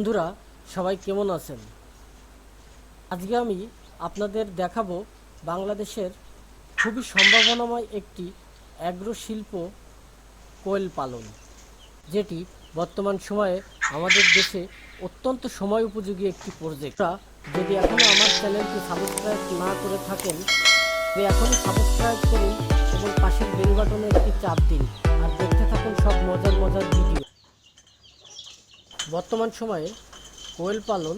বন্ধুরা, সবাই কেমন আছেন? আজকে আমি আপনাদের দেখাবো বাংলাদেশের খুবই সম্ভাবনাময় একটি অ্যাগ্রো শিল্প কোয়েল পালন, যেটি বর্তমান সময়ে আমাদের দেশে অত্যন্ত সময় উপযোগী একটি প্রজেক্ট যদি এখনও আমার চ্যানেলটি সাবস্ক্রাইব না করে থাকেন তবে এখনই সাবস্ক্রাইব করুন এবং পাশের বেল বাটনে একটি চাপ দিন, আর দেখতে থাকুন সব মজার মজার ভিডিও বর্তমান সময়ে কোয়েল পালন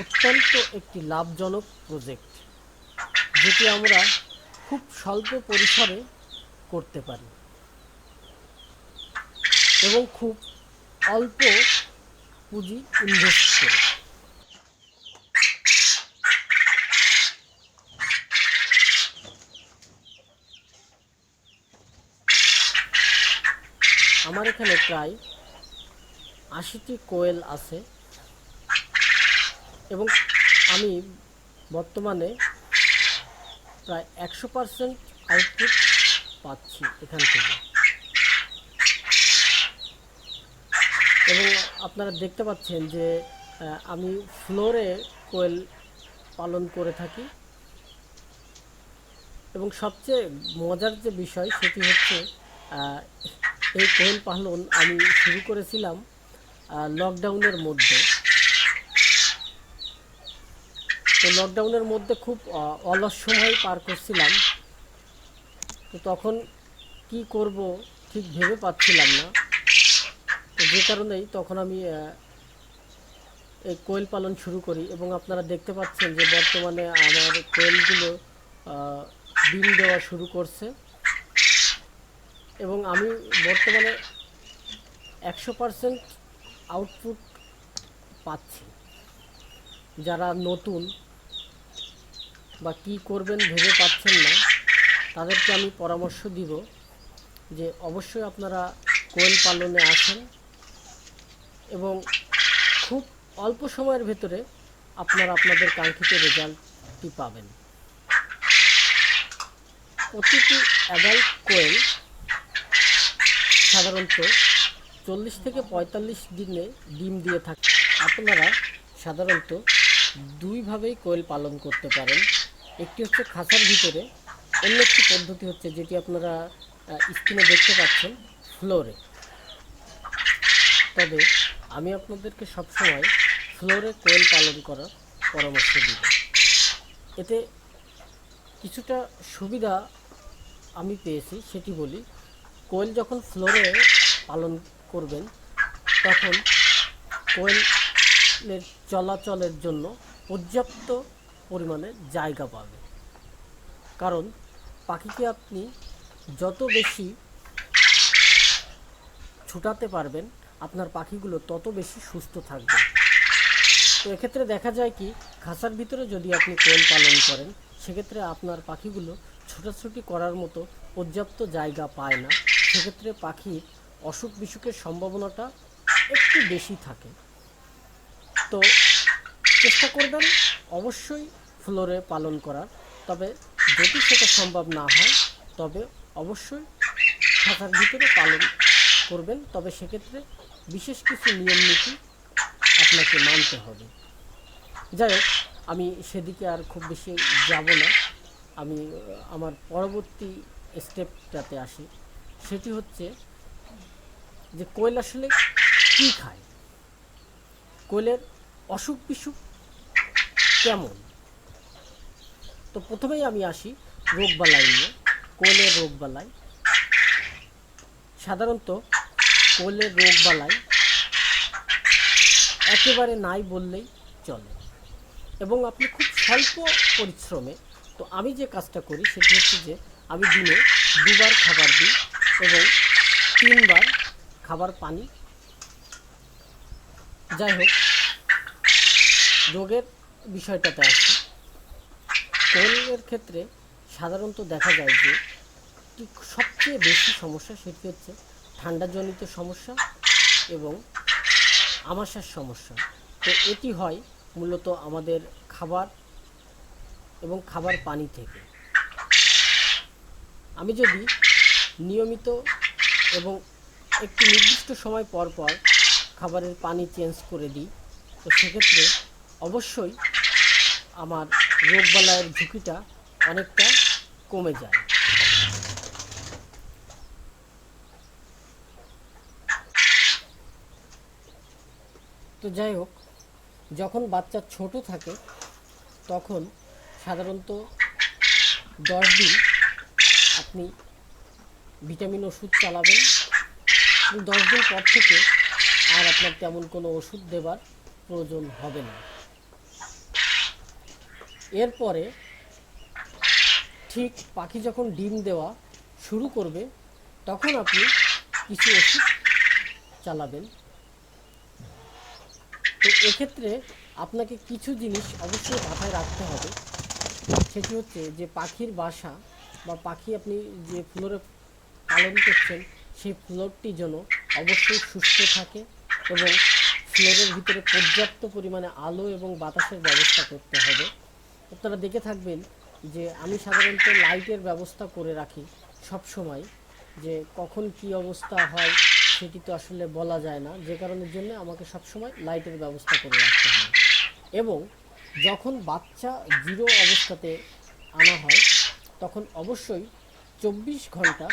অত্যন্ত একটি লাভজনক প্রজেক্ট, যেটি আমরা খুব স্বল্প পরিসরে করতে পারি এবং খুব অল্প পুঁজি ইনভেস্ট করে। আমার এখানে প্রায় আশিটি কোয়েল আছে। এবং আমি বর্তমানে প্রায় একশো পার্সেন্ট আউটপুট পাচ্ছি এখান থেকে। এবং আপনারা দেখতে পাচ্ছেন যে আমি ফ্লোরে কোয়েল পালন করে থাকি। এবং সবচেয়ে মজার যে বিষয় সেটি হচ্ছে এই কোয়েল পালন আমি শুরু করেছিলাম লকডাউনের মধ্যে। তো লকডাউনের মধ্যে খুব অলস সময় পার করছিলাম। তো তখন কি করব ঠিক ভেবে পাচ্ছিলাম না। তো যে কারণেই তখন আমি এই কোয়েল পালন শুরু করি এবং আপনারা দেখতে পাচ্ছেন যে বর্তমানে আমার কোয়েলগুলো ডিম দেওয়া শুরু করছে। এবং আমি বর্তমানে একশো পারসেন্ট আউটপুট পাচ্ছি। যারা নতুন বা কি করবেন ভেবে পাচ্ছেন না, তাদেরকে আমি পরামর্শ দিব যে অবশ্যই আপনারা কোয়েল পালনে আসেন এবং খুব অল্প সময়ের ভেতরে আপনারা আপনাদের কাঙ্ক্ষিত রেজাল্টটি পাবেন। প্রতিটি অ্যাডাল্ট কোয়েল সাধারণত চল্লিশ থেকে পঁয়তাল্লিশ দিনে ডিম দিয়ে থাকে। আপনারা সাধারণত দুইভাবেই কোয়েল পালন করতে পারেন। একটি হচ্ছে খাঁচার ভিতরে, অন্য একটি পদ্ধতি হচ্ছে যেটি আপনারা স্ক্রিনে দেখতে পাচ্ছেন, ফ্লোরে। তবে আমি আপনাদেরকে সবসময় ফ্লোরে কোয়েল পালন করার পরামর্শ দিব। এতে কিছুটা সুবিধা আমি পেয়েছি, সেটি বলি, কোয়েল যখন ফ্লোরে পালন করবেন, তখন কোয়েলের চলাচলের জন্য পর্যাপ্ত পরিমাণে জায়গা পাবে। কারণ পাখিকে আপনি যত বেশি ছুটাতে পারবেন, আপনার পাখিগুলো তত বেশি সুস্থ থাকবে। তো এক্ষেত্রে দেখা যায় কি, খাঁচার ভিতরে যদি আপনি কোয়েল পালন করেন, সেক্ষেত্রে আপনার পাখিগুলো ছোটাছুটি করার মতো পর্যাপ্ত জায়গা পায় না। সেক্ষেত্রে পাখির অসুখ বিসুখের সম্ভাবনাটা একটু বেশি থাকে। তো চেষ্টা করবেন অবশ্যই ফ্লোরে পালন করার। তবে যদি সেটা সম্ভব না হয়, তবে অবশ্যই খাঁচার ভিতরে পালন করবেন। তবে সেক্ষেত্রে বিশেষ কিছু নিয়ম নীতি আপনাকে মানতে হবে। যাই হোক, আমি সেদিকে আর খুব বেশি যাব না। আমি, আমার পরবর্তী স্টেপটাতে আসি। সেটি হচ্ছে যে কোয়েল আসলে কী খায়? কোয়েলের অসুখ বিসুখ কেমন? তো প্রথমেই আমি আসি রোগবালাই নিয়ে। কোয়েলের রোগবালাই। সাধারণত কোয়েলের রোগবালাই একেবারে নাই বললেই চলে। এবং আপনি খুব স্বল্প পরিশ্রমে, তো আমি যে কাজটা করি সেটি হচ্ছে যে আমি দিনে দুবার খাবার দিই এবং তিনবার খাবার, পানি। যাই হোক, রোগের বিষয়টাতে আসি। কোয়েলের ক্ষেত্রে সাধারণত দেখা যায় যে সবচেয়ে বেশি সমস্যা সেটি হচ্ছে ঠান্ডাজনিত সমস্যা এবং আমাশার সমস্যা। তো এটি হয় মূলত আমাদের খাবার এবং খাবার পানি থেকে। আমি যদি নিয়মিত এবং একটি নির্দিষ্ট সময় পর পর খাবারের পানি চেঞ্জ করে দিই। তো সেক্ষেত্রে অবশ্যই আমার রোগবালাইয়ের ঝুঁকিটা অনেকটা কমে যায়। তো যাই হোক, যখন বাচ্চা ছোট থাকে, তখন সাধারণত দশ দিন আপনি ভিটামিন ওষুধ চালাবেন দশ দিন পর থেকে আর আপনার তেমন কোনো ওষুধ দেবার প্রয়োজন হবে না। এরপরে ঠিক পাখি যখন ডিম দেওয়া শুরু করবে, তখন আপনি কিছু ওষুধ চালাবেন। তো এক্ষেত্রে আপনাকে কিছু জিনিস অবশ্যই মাথায় রাখতে হবে। সেটি হচ্ছে যে পাখির বাসা বা পাখি আপনি যে ফ্লোরে পালন করছেন সেই ফ্লোরটি যেন অবশ্যই সুস্থ থাকে এবং ফ্লোরের ভিতরে পর্যাপ্ত পরিমাণে আলো এবং বাতাসের ব্যবস্থা করতে হবে। আপনারা দেখে থাকবেন যে আমি সাধারণত লাইটের ব্যবস্থা করে রাখি সব সময় যে কখন কি অবস্থা হয় সেটি তো আসলে বলা যায় না। যে কারণের জন্য আমাকে সবসময় লাইটের ব্যবস্থা করে রাখতে হয়। এবং যখন বাচ্চা জিরো অবস্থাতে আনা হয়, তখন অবশ্যই চব্বিশ ঘণ্টা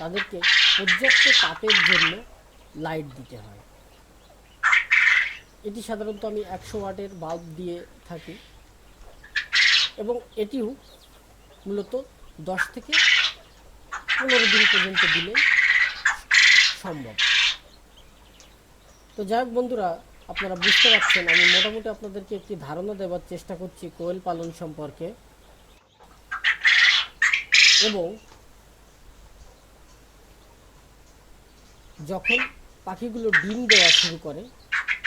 তাদেরকে পর্যাপ্ত তাপের জন্য লাইট দিতে হয়। এটি সাধারণত আমি একশো ওয়াটের বাল্ব দিয়ে থাকি এবং এটিও মূলত দশ থেকে পনেরো দিন পর্যন্ত দিলে সম্ভব। তো যাই হোক বন্ধুরা, আপনারা বুঝতে পারছেন, আমি মোটামুটি আপনাদেরকে একটি ধারণা দেওয়ার চেষ্টা করছি কোয়েল পালন সম্পর্কে। এবং যখন পাখিগুলো ডিম দেওয়া শুরু করে,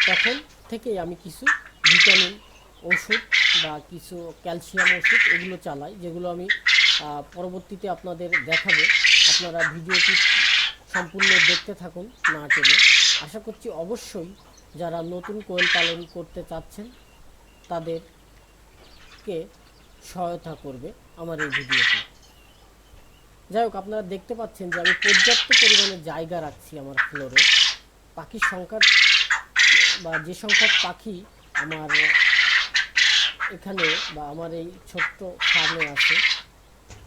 তখন থেকেই আমি কিছু ভিটামিন, ওষুধ বা কিছু ক্যালসিয়াম ওষুধ এগুলো চালাই, যেগুলো আমি পরবর্তীতে আপনাদের দেখাবো। আপনারা ভিডিওটি সম্পূর্ণ দেখতে থাকুন না টেনে। আশা করছি অবশ্যই যারা নতুন কোয়েল পালন করতে চাচ্ছেন, তাদেরকে সহায়তা করবে আমার এই ভিডিওটি। যাই হোক, আপনারা দেখতে পাচ্ছেন যে আমি পর্যাপ্ত পরিমাণে জায়গা রাখছি আমার ফ্লোরে পাখির সংখ্যা বা যে সংখ্যক পাখি আমার এখানে বা আমার এই ছোট্ট ফার্মে আছে,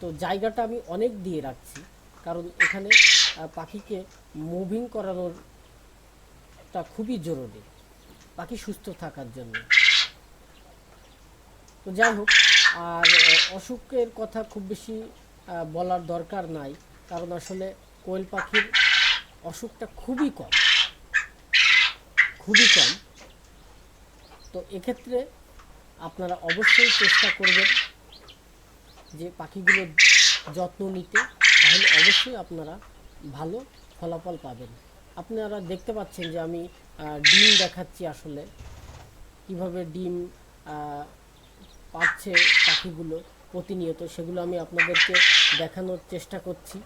তো জায়গাটা আমি অনেক দিয়ে রাখছি। কারণ এখানে পাখিকে মুভিং করানোরটা খুবই জরুরি, পাখি সুস্থ থাকার জন্য। তো যাই হোক, আর অসুখের কথা খুব বেশি বলার দরকার নাই। কারণ আসলে কোয়েল পাখির অসুখটা খুবই কম। খুবই কম। তো এক্ষেত্রে আপনারা অবশ্যই চেষ্টা করবেন যে পাখিগুলোর যত্ন নিতে। তাহলে অবশ্যই আপনারা ভালো ফলাফল পাবেন। আপনারা দেখতে পাচ্ছেন যে আমি ডিম দেখাচ্ছি আসলে। কীভাবে ডিম পাচ্ছে পাখিগুলো প্রতিনিয়ত, সেগুলো আমি আপনাদেরকে দেখানোর চেষ্টা করছি।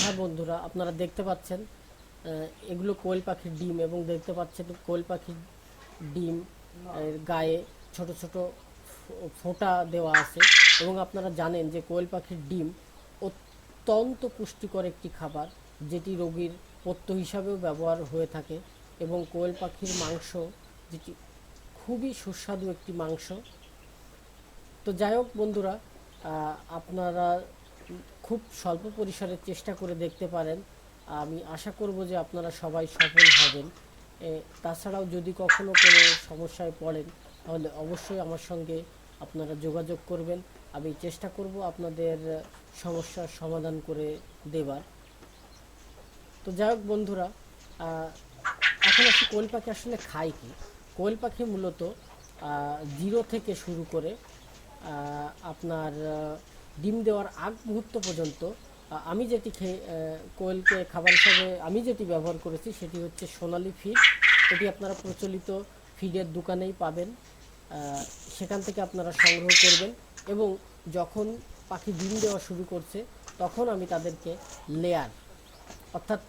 হ্যাঁ বন্ধুরা, আপনারা দেখতে পাচ্ছেন এগুলো কোয়েল পাখির ডিম এবং দেখতে পাচ্ছেন কোয়েল পাখির ডিম গায়ে ছোট ছোট ফোঁটা দেওয়া আছে এবং আপনারা জানেন যে কোয়েল পাখির ডিম অত্যন্ত পুষ্টিকর একটি খাবার যেটি রোগীর পথ্য হিসাবেও ব্যবহার হয়ে থাকে। এবং কোয়েল পাখির মাংস, যেটি খুবই সুস্বাদু একটি মাংস। তো যাই হোক বন্ধুরা আপনারা খুব স্বল্প পরিসরে চেষ্টা করে দেখতে পারেন। আমি আশা করব যে আপনারা সবাই সফল হবেন। তাছাড়াও যদি কখনো কোনো সমস্যায় পড়েন, তাহলে অবশ্যই আমার সঙ্গে আপনারা যোগাযোগ করবেন। আমি চেষ্টা করব আপনাদের সমস্যার সমাধান করে দেবার। তো যাই হোক বন্ধুরা এখন আসি কোয়েল পাখি আসলে খায় কি? কোয়েল পাখি মূলত জিরো থেকে শুরু করে আপনার ডিম দেওয়ার আগ মুহূর্ত পর্যন্ত আমি যেটি খেয়ে কোয়েলকে খাবার হিসাবে আমি যেটি ব্যবহার করেছি সেটি হচ্ছে সোনালি ফিড। এটি আপনারা প্রচলিত ফিডের দোকানেই পাবেন সেখান থেকে আপনারা সংগ্রহ করবেন এবং যখন পাখি ডিম দেওয়া শুরু করছে, তখন আমি তাদেরকে লেয়ার অর্থাৎ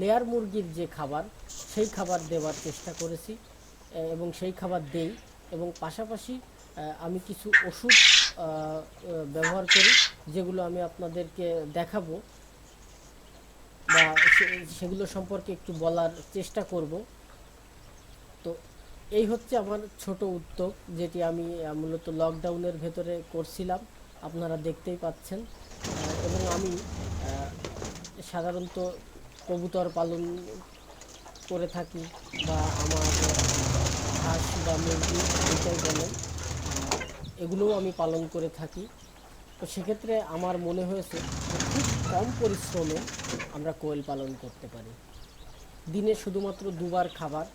লেয়ার মুরগির যে খাবার, সেই খাবার দেওয়ার চেষ্টা করেছি এবং সেই খাবার দেই, এবং পাশাপাশি আমি কিছু ওষুধ ব্যবহার করি, যেগুলো আমি আপনাদেরকে দেখাবো, বা সেগুলো সম্পর্কে একটু বলার চেষ্টা করব। তো এই হচ্ছে আমার ছোট উদ্যোগ, যেটি আমি মূলত লকডাউনের ভেতরে করছিলাম, আপনারা দেখতেই পাচ্ছেন। এবং আমি সাধারণত কবুতর পালন করে থাকি বা আমার হাঁস বা মুরগি যেটাই বলেন এগুলোও আমি পালন করে থাকি। তো সেক্ষেত্রে আমার মনে হয়েছে খুব কম পরিশ্রমে আমরা কোয়েল পালন করতে পারি। দিনে শুধুমাত্র দুবার খাবার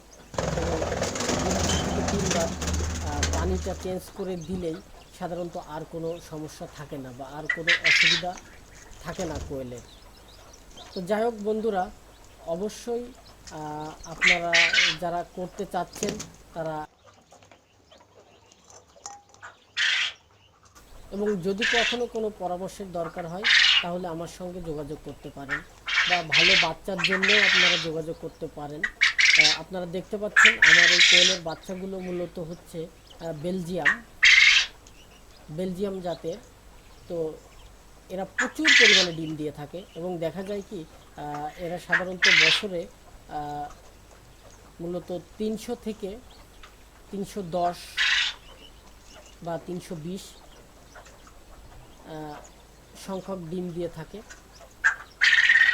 তিনবার পানিটা চেঞ্জ করে দিলেই সাধারণত আর কোনো সমস্যা থাকে না বা আর কোনো অসুবিধা থাকে না কোয়েলের। তো যাই হোক বন্ধুরা, অবশ্যই আপনারা যারা করতে চাচ্ছেন, তারা এবং যদি কখনো কোনো পরামর্শের দরকার হয়, তাহলে আমার সঙ্গে যোগাযোগ করতে পারেন বা ভালো বাচ্চার জন্য আপনারা যোগাযোগ করতে পারেন। আপনারা দেখতে পাচ্ছেন, আমার এই কোয়েলের বাচ্চাগুলো মূলত হচ্ছে বেলজিয়াম বেলজিয়াম জাতের। তো এরা প্রচুর পরিমাণে ডিম দিয়ে থাকে এবং দেখা যায় কি এরা সাধারণত বছরে মূলত তিনশো থেকে তিনশো দশ বা তিনশো বিশ সংখ্যক ডিম দিয়ে থাকে।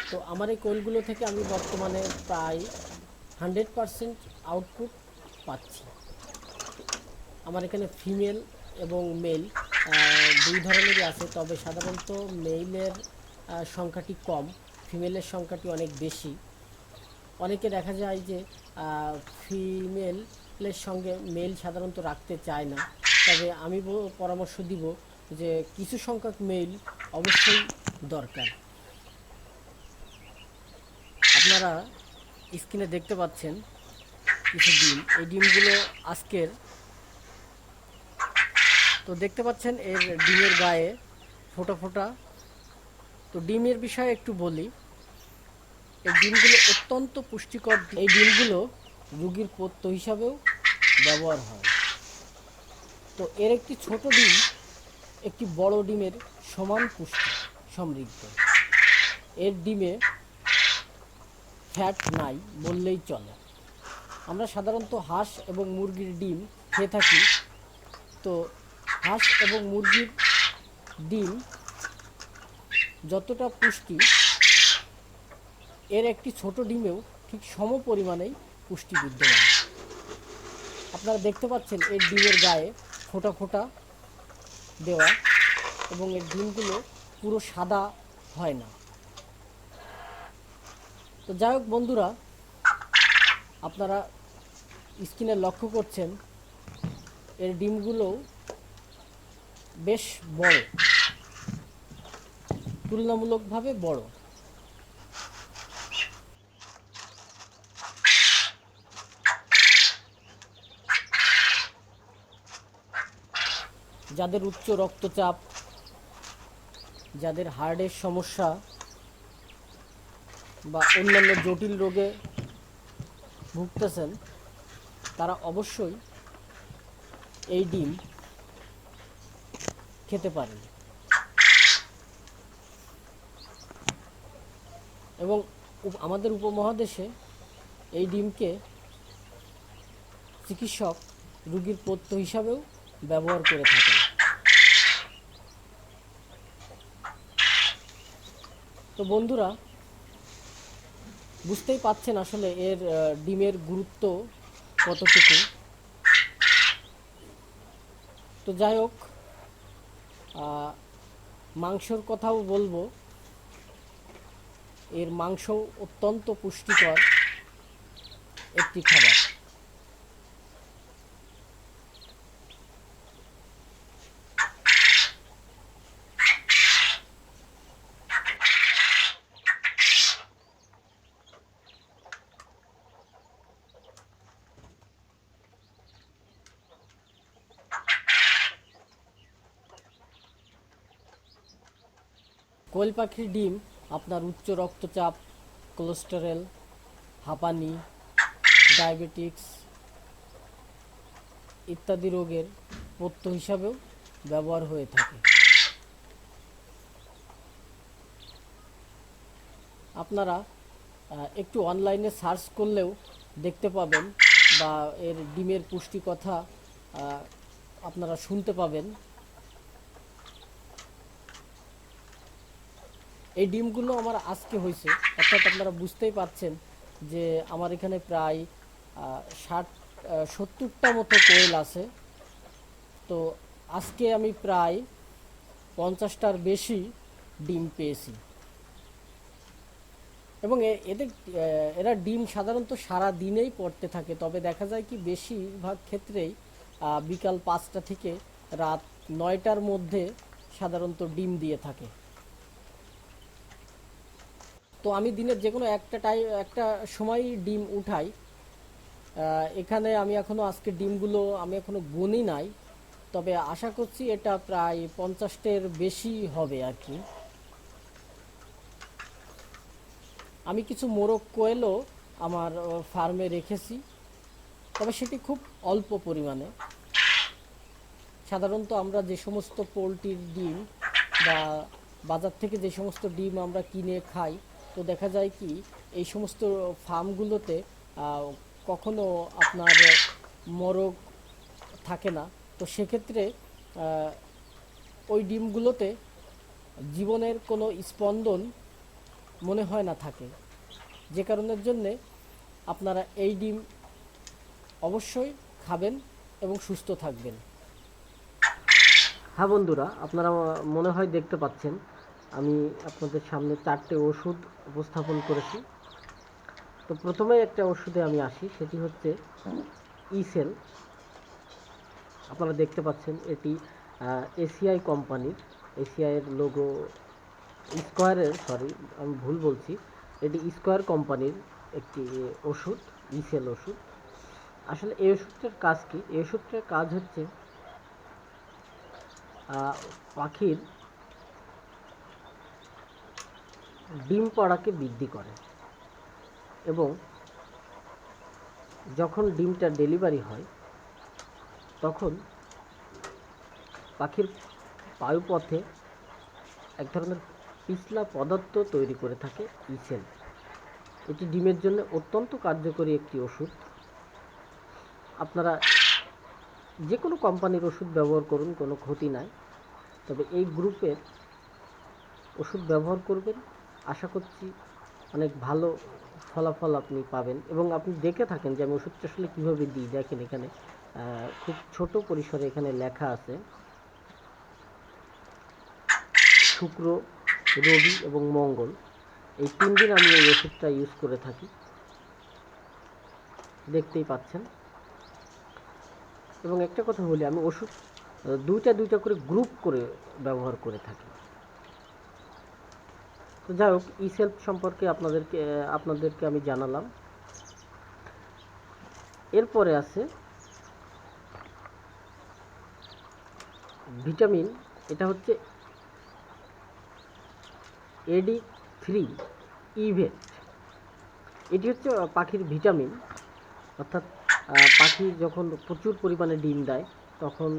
তো আমার এই কোয়েলগুলো থেকে আমি বর্তমানে প্রায় হান্ড্রেড পারসেন্ট আউটপুট পাচ্ছি। আমার এখানে ফিমেল এবং মেল। দুই ধরনেরই আছে, তবে সাধারণত মেইলের সংখ্যাটি কম ফিমেলের সংখ্যাটি অনেক বেশি। অনেকে দেখা যায় যে ফিমেলের সঙ্গে মেল সাধারণত রাখতে চায় না। তবে আমি পরামর্শ দিব যে, কিছু সংখ্যক মেল অবশ্যই দরকার। আপনারা স্ক্রিনে দেখতে পাচ্ছেন কিছু ডিম। এই ডিমগুলো আজকের তো দেখতে পাচ্ছেন এর ডিমের গায়ে ফোটা ফোটা। তো ডিমের বিষয়ে একটু বলি। এই ডিমগুলো অত্যন্ত পুষ্টিকর এই ডিমগুলো রুগীর পথ্য হিসাবেও ব্যবহার হয়। তো এর একটি ছোট ডিম একটি বড় ডিমের সমান পুষ্টি, সমৃদ্ধ। এর ডিমে ফ্যাট নাই বললেই চলে। আমরা সাধারণত হাঁস এবং মুরগির ডিম খেয়ে থাকি। তো হাঁস এবং মুরগির ডিম যতটা পুষ্টি, এর একটি ছোট ডিমেও ঠিক সম পরিমাণেই পুষ্টি বিদ্যমান। আপনারা দেখতে পাচ্ছেন এর ডিমের গায়ে ফোঁটা ফোঁটা দেওয়া এবং এর ডিমগুলো পুরো সাদা হয় না। তো যাই হোক বন্ধুরা, আপনারা স্ক্রিনে লক্ষ্য করছেন, এর ডিমগুলো বেশ বড়। তুলনামূলকভাবে বড়। যাদের উচ্চ রক্তচাপ, যাদের হার্টের সমস্যা বা অন্যান্য জটিল রোগে ভুগতেছেন, তারা অবশ্যই এই ডিম খেতে পারেন। এবং আমাদের উপমহাদেশে এই ডিমকে চিকিৎসক রুগীর পথ্য হিসাবেও ব্যবহার করে থাকেন। তো বন্ধুরা, বুঝতেই পাচ্ছেন আসলে এর ডিমের গুরুত্ব কতটুকু। তো যাই হোক মাংসর কথাও বলব। এর মাংস অত্যন্ত পুষ্টিকর একটি খাবার। কোয়েল পাখির ডিম, আপনার উচ্চ রক্তচাপ, কোলেস্টেরল, হাঁপানি, ডায়াবেটিক্স ইত্যাদি রোগের পথ্য হিসাবেও ব্যবহার হয়ে থাকে। আপনারা একটু অনলাইনে সার্চ করলেও দেখতে পাবেন বা এর ডিমের পুষ্টি কথা আপনারা শুনতে পাবেন। এই ডিমগুলো আমার আজকে হয়েছে। অর্থাৎ আপনারা বুঝতেই পারছেন যে আমার এখানে প্রায় ষাট সত্তরটা মতো কোয়েল আছে। তো আজকে আমি প্রায় পঞ্চাশটার বেশি ডিম পেয়েছি। এবং এদের এরা ডিম সাধারণত সারা দিনেই পড়তে থাকে, তবে দেখা যায় কি বেশিরভাগ ক্ষেত্রেই বিকাল পাঁচটা থেকে রাত নয়টার মধ্যে সাধারণত ডিম দিয়ে থাকে। তো আমি দিনের যে কোনো একটা টাইম একটা সময় ডিম উঠাই। এখানে আমি এখনও আজকে ডিমগুলো আমি এখনও গুনি নাই। তবে আশা করছি এটা প্রায় পঞ্চাশটের বেশি হবে আর কি। আমি কিছু মোরগ কোয়েলও আমার ফার্মে রেখেছি। তবে সেটি খুব অল্প পরিমাণে। সাধারণত আমরা যে সমস্ত পোলট্রির ডিম বা বাজার থেকে যে সমস্ত ডিম আমরা কিনে খাই তো দেখা যায় কি, এই সমস্ত ফার্মগুলোতে কখনো আপনার মোরগ থাকে না। তো সেক্ষেত্রে ওই ডিমগুলোতে জীবনের কোনো স্পন্দন মনে হয় না থাকে। যে কারণের জন্যে আপনারা এই ডিম অবশ্যই খাবেন এবং সুস্থ থাকবেন। হ্যাঁ বন্ধুরা, আপনারা মনে হয় দেখতে পাচ্ছেন। আমি আপনাদের সামনে চারটে ওষুধ উপস্থাপন করেছি। তো প্রথমে একটা ওষুধে আমি আসি, সেটি হচ্ছে ইসেল আপনারা দেখতে পাচ্ছেন, এটি এসিআই কোম্পানির এসিআইয়ের লোগো স্কোয়ারের সরি আমি ভুল বলছি। এটি স্কোয়ার কোম্পানির একটি ওষুধ ইসেল ওষুধ। আসলে এই ওষুধটার কাজ কি? এই ওষুধটার কাজ হচ্ছে পাখির ডিম পাড়াকে বৃদ্ধি করে এবং যখন ডিমটা ডেলিভারি হয়, তখন পাখির বায়ুপথে এক ধরনের পিছলা পদার্থ তৈরি করে থাকে ইসেল। এটি ডিমের জন্য অত্যন্ত কার্যকরী একটি ওষুধ। আপনারা যে কোনো কোম্পানির ওষুধ ব্যবহার করুন, কোনো ক্ষতি নাই। তবে এই গ্রুপের ওষুধ ব্যবহার করবেন। আশা করছি অনেক ভালো ফলাফল আপনি পাবেন এবং আপনি দেখে থাকেন যে আমি ওষুধটা আসলে কীভাবে দিই। দেখেন এখানে খুব ছোট পরিসরে এখানে লেখা আছে, শুক্র, রবি এবং মঙ্গল। এই তিন দিন আমি এই ওষুধটা ইউজ করে থাকি। দেখতেই পাচ্ছেন। এবং একটা কথা বলি, আমি ওষুধ দুইটা দুইটা করে গ্রুপ করে ব্যবহার করে থাকি। তো যাই হোক ই সেলফ সম্পর্কে আপনাদেরকে আপনাদেরকে আমি জানালাম। এরপরে আছে ভিটামিন, এটা হচ্ছে এডি থ্রি ইভেট। এটি হচ্ছে পাখির ভিটামিন। অর্থাৎ পাখি যখন প্রচুর পরিমাণে ডিম দেয়, তখন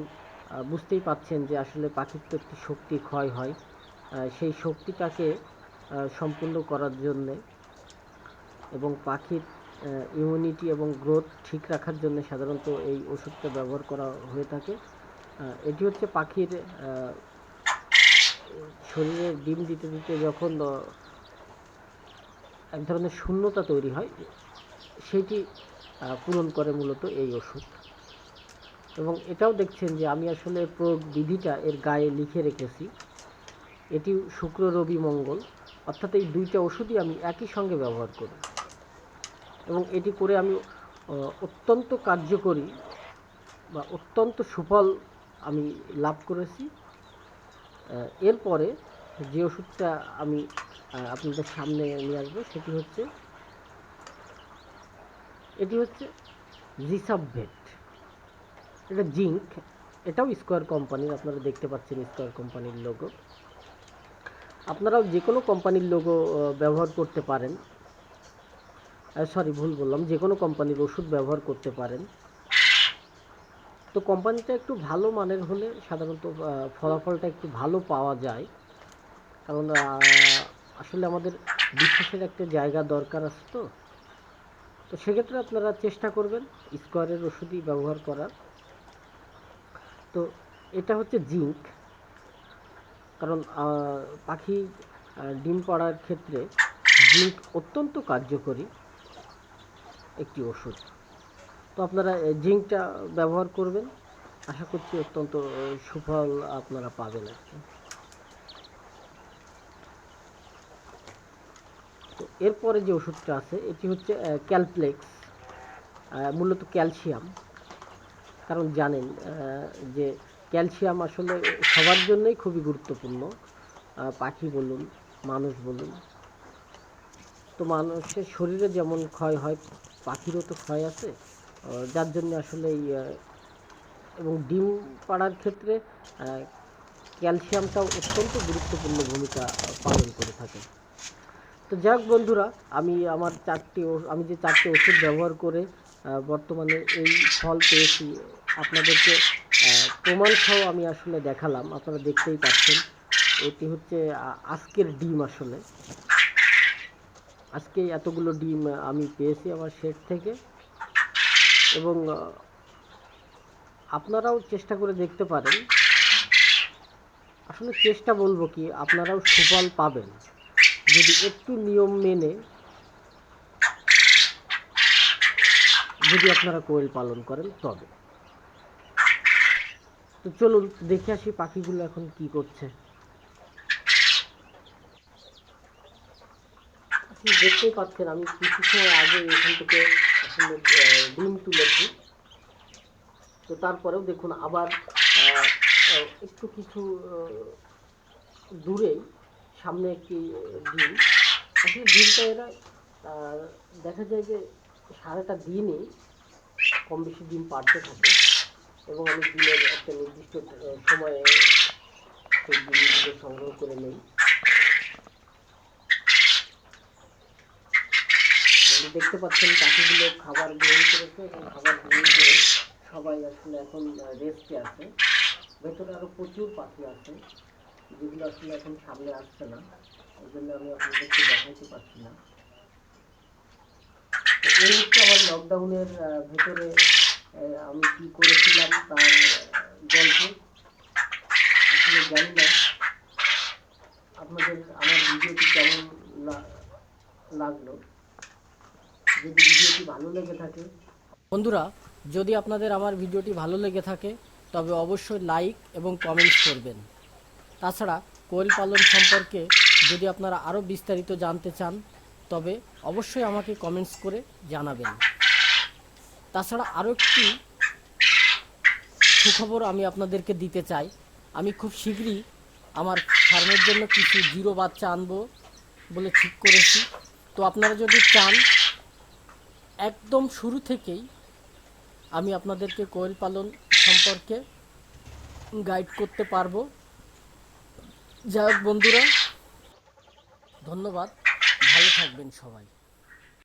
বুঝতেই পাচ্ছেন যে আসলে পাখির তো একটি শক্তি ক্ষয় হয়। সেই শক্তিটাকে সম্পূর্ণ করার জন্যে এবং পাখির ইমিউনিটি এবং গ্রোথ ঠিক রাখার জন্য সাধারণত এই ওষুধটা ব্যবহার করা হয়ে থাকে। এটি হচ্ছে পাখির শরীরে ডিম দিতে দিতে যখন এক ধরনের শূন্যতা তৈরি হয়, সেটি পূরণ করে মূলত এই ওষুধ। এবং এটাও দেখছেন যে আমি আসলে প্রয়োগ বিধিটা এর গায়ে লিখে রেখেছি। এটি শুক্র, রবি, মঙ্গল। অর্থাৎ এই দুইটা ওষুধই আমি একই সঙ্গে ব্যবহার করি। এবং এটি করে আমি অত্যন্ত কার্যকরী বা অত্যন্ত সুফল আমি লাভ করেছি। এরপরে যে ওষুধটা আমি আপনাদের সামনে নিয়ে আসব সেটি হচ্ছে, এটি হচ্ছে জিসাবভেট এটা জিঙ্ক এটাও স্কোয়ার কোম্পানির, আপনারা দেখতে পাচ্ছেন স্কোয়ার কোম্পানির লোগো। আপনারাও যে কোনো কোম্পানির লোগো ব্যবহার করতে পারেন। সরি ভুল বললাম যে কোনো কোম্পানির ওষুধ ব্যবহার করতে পারেন। তো কোম্পানিটা একটু ভালো মানের হলে সাধারণত ফলাফলটা একটু ভালো পাওয়া যায়। কারণ আসলে আমাদের বিশ্বাসের একটা জায়গা দরকার আছে তো। তো সেক্ষেত্রে আপনারা চেষ্টা করবেন স্কোয়ারের ওষুধই ব্যবহার করার। তো এটা হচ্ছে জিঙ্ক। কারণ পাখি ডিম পাড়ার ক্ষেত্রে জিঙ্ক অত্যন্ত কার্যকরী একটি ওষুধ। তো আপনারা জিঙ্কটা ব্যবহার করবেন। আশা করছি অত্যন্ত সুফল আপনারা পাবেন আর কি। তো এরপরে যে ওষুধটা আছে, এটি হচ্ছে ক্যালপ্লেক্স মূলত ক্যালসিয়াম। কারণ জানেন যে ক্যালসিয়াম আসলে সবার জন্যই খুবই গুরুত্বপূর্ণ। পাখি বলুন, মানুষ বলুন। তো মানুষের শরীরে যেমন ক্ষয় হয়, পাখিরও তো ক্ষয় আছে। যার জন্য আসলে এই এবং ডিম পাড়ার ক্ষেত্রে ক্যালসিয়ামটাও অত্যন্ত গুরুত্বপূর্ণ ভূমিকা পালন করে থাকে। তো যাক বন্ধুরা, আমি আমার চারটি আমি যে চারটি ওষুধ ব্যবহার করে বর্তমানে এই ফল পেয়েছি। আপনাদেরকে প্রমাণ সহ আমি আসলে দেখালাম, আপনারা দেখতেই পাচ্ছেন। এটি হচ্ছে আজকের ডিম আসলে। আজকে এতগুলো ডিম আমি পেয়েছি আমার শেড থেকে। এবং আপনারাও চেষ্টা করে দেখতে পারেন। আসলে চেষ্টা বলব কি, আপনারাও সুফল পাবেন। যদি একটু নিয়ম মেনে, যদি আপনারা কোয়েল পালন করেন, তবে। তো চলুন, দেখে আসি পাখিগুলো এখন কি করছে। আপনি দেখতেই পাচ্ছেন, আমি কিছু সময় আগে এখান থেকে ডিম তুলেছি। তো তারপরেও দেখুন, আবার একটু কিছু দূরেই সামনে একটি ডিম। আসলে ডিমটা এরা দেখা যায় যে সারাটা দিনই কম বেশি ডিম পাড়তে থাকে। এবং আমি দিনের একটা নির্দিষ্ট সময়ে সেই জিনিসগুলো সংগ্রহ করে নেই। দেখতে পাচ্ছেন পাখিগুলো খাবার গ্রহণ করেছে এবং খাবার গ্রহণ করে সবাই আসলে এখন রেস্টে আছে। ভেতরে আরও প্রচুর পাখি আছে, যেগুলো আসলে এখন সামনে আসছে না। ওই জন্য আমি আপনাদেরকে দেখাইতে পারছি না। এই হচ্ছে আমার লকডাউনের ভেতরে আমি কি করেছিলাম তার গল্প? আসলে জানি না। আপনাদের, আমার ভিডিওটি কেমন লাগল? যদি ভিডিওটি ভালো লেগে থাকে। বন্ধুরা, যদি আপনাদের আমার ভিডিওটি ভালো লেগে থাকে, তবে অবশ্যই লাইক এবং কমেন্টস করবেন। তাছাড়া, কোয়েল পালন সম্পর্কে যদি আপনারা আরও বিস্তারিত জানতে চান, তবে অবশ্যই আমাকে কমেন্টস করে জানাবেন। তাছাড়া আরও একটি সুখবর আমি আপনাদেরকে দিতে চাই। আমি খুব শীঘ্রই আমার ফার্মের জন্য কিছু জিরো বাচ্চা আনব বলে ঠিক করেছি। তো আপনারা যদি চান, একদম শুরু থেকেই আমি আপনাদেরকে কোয়েল পালন সম্পর্কে গাইড করতে পারব। যাই হোক বন্ধুরা, ধন্যবাদ। ভালো থাকবেন সবাই।